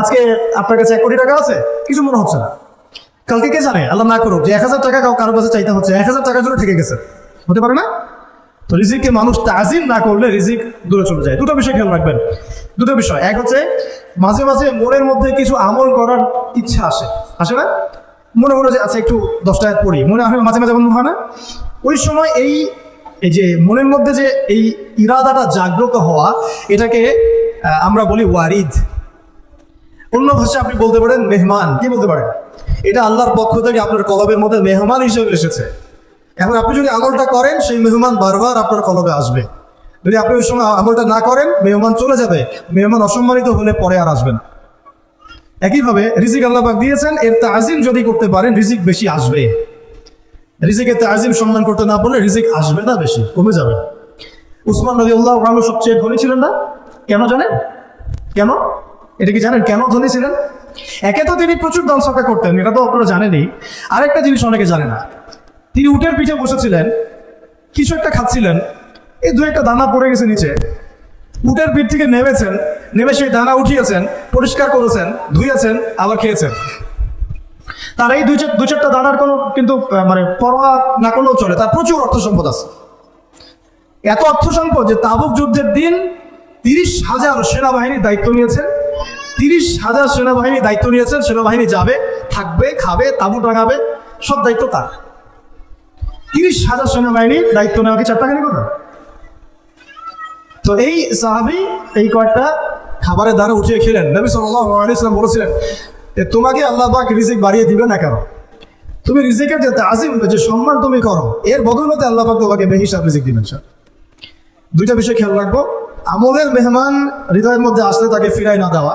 আজকে আপনার কাছে এক কোটি টাকা আছে, কিছু মনে হচ্ছে না। কালকে কে জানে, আল্লাহ না করুক, যে এক হাজার টাকা কাউ কারও কাছে চাইতে হচ্ছে, এক হাজার টাকার জন্য ঠেকে গেছে। হতে পারে না? তো রিজিককে মানুষ তাজিম না করলে রিজিক দূরে চলে যায়। দুটো বিষয় খেয়াল রাখবেন। দুটো বিষয়। এক হচ্ছে, মাঝে মাঝে মনের মধ্যে কিছু আমল করার ইচ্ছা আসে। আসে না? মনে মনে যে আচ্ছা একটু দশ টাকা পড়ি। মনে হয় মাঝে মাঝে মনে হয় না? ওই সময় এই এই যে মনের মধ্যে যে এই ইরাদাটা জাগ্রত হওয়া, এটাকে আমরা বলি ওয়ারিদ। অন্য ভাষায় আপনি বলতে পারেন মেহমান। কি বলতে পারেন? এটা আল্লাহর পক্ষ থেকে আপনার কলবের মধ্যে মেহমান হিসেবে এসেছে। এখন আপনি যদি আমলটা করেন, সেই মেহমান বারবার আপনার কলবে আসবে। যদি আপনি ওই সময় আমলটা না করেন, মেহমান চলে যাবে। মেহমান অসম্মানিত হলে পরে আর আসবে না। একইভাবে রিজিক আল্লাহ পাক দিয়েছেন, এর তাজিম যদি করতে পারেন, রিজিক বেশি আসবে। রিজিকের তাজিম সম্মান করতে না পারলে রিজিক আসবে না বেশি, কমে যাবে উসমান নদী আল্লাহ সবচেয়ে ধনী ছিলেন না? কেন জানেন? কেন? এটা কি জানেন? কেন ধনী ছিলেন? একে তো তিনি প্রচুর দান সফা করতেন, এটা তো আপনারা জানেনই। আরেকটা জিনিস অনেকে জানে না। তিনি উটের পিঠে বসেছিলেন, কিছু একটা খাচ্ছিলেন, এই দু একটা দানা পড়ে গেছে নিচে। উটের পিঠ থেকে নেমেছেন, নেমে সেই দানা উঠিয়েছেন, পরিষ্কার করেছেন, ধুয়েছেন, আবার খেয়েছেন। তার এই দুই দু চারটা দানার কোনো কিন্তু মানে পরোয়া না করলেও চলে, তার প্রচুর অর্থ সম্পদ আছে। এত অর্থ সম্পদ যে তাবুক যুদ্ধের দিন তিরিশ হাজার সেনাবাহিনীর দায়িত্ব নিয়েছেন তিরিশ হাজার সেনাবাহিনী দায়িত্ব নিয়েছেন, সেনাবাহিনী যাবে, থাকবে, খাবে, তাবু টাঙাবে, সব দায়িত্ব তার। তিরিশ হাজার সেনাবাহিনীর দায়িত্ব নেওয়া কি চারটা কথা? তো এই সাহাবি এই কয়েকটা খাবারের দ্বারা উঠিয়ে খেলেন। নবী সাল্লাম বলেছিলেন তোমাকে আল্লাহ পাক রিজিক বাড়িয়ে দিবে না কেন? তুমি রিজিকের যে তাজিম, যে সম্মান তুমি করো, এর বদলতে আল্লাহ পাক তোমাকে বেহিসাব রিজিক দিবেন, স্যার। দুইটা বিষয় খেয়াল রাখব। আমলের মেহমান হৃদয়ের মধ্যে আসলে তাকে ফিরাই না দেওয়া।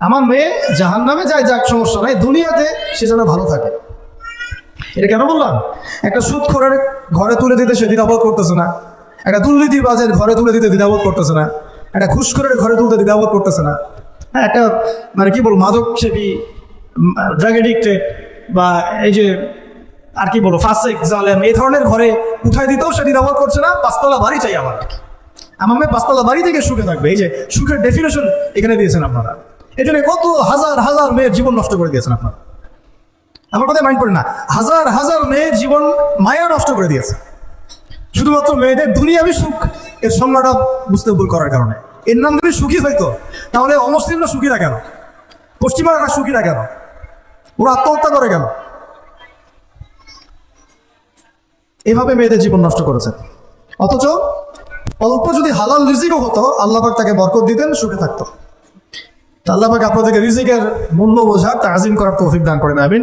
আমার মেয়ে জাহান নামে যায় যাক, সমস্যা নাই। দুনিয়াতে সে যেন ভালো থাকে। এটা কেন বললাম? একটা সুদ খোরের ঘরে তুলে দিতে সে দ্বিধাবোধ করতেছে না। একটা দুর্নীতিবাজের ঘরে তুলে দিতে দ্বিধাবোধ করতেছে না। একটা ঘুষখোরের ঘরে তুলতে দ্বিধাবোধ করতেছে না। হ্যাঁ একটা মানে কি বলব মাদক সেবী ড্রাগ এডিক্টেড বা এই যে, আর কি বলব, ফাসেক, জালেম, এই ধরনের ঘরে উঠাই দিতেও সে দ্বিধাবোধ করছে না। পাঁচতলা বাড়ি চাই আমার। আমার মেয়ে পাঁচতলা বাড়ি থেকে সুখে থাকবে। এই যে, সুখের ডেফিনেশন এখানে দিয়েছেন আপনারা। এই জন্য কত হাজার হাজার মেয়ের জীবন নষ্ট করে দিয়েছেন আপনারা। আমার কথা মাইন্ড করে না। হাজার হাজার মেয়ের জীবন মায়া নষ্ট করে দিয়েছে। শুধুমাত্র মেয়েদের দুনিয়াবি সুখ, এর সংজ্ঞাটা বুঝতে ভুল করার কারণে। এর নাম যদি সুখী হইতো তাহলে অমুসলিমরা সুখী না কেন? পশ্চিমারা সুখী না কেন? ওরা আত্মহত্যা করে কেন? এভাবে মেয়েদের জীবন নষ্ট করেছে অথচ অল্প যদি হালাল রিজিকও হতো আল্লাহবাক তাকে বরকত দিতেন, সুখে থাকতো। আল্লাহ পাক আপনাদেরকে রিজিকের মূল্য বোঝা তাজিম করার তৌফিক দান করেন আমিন।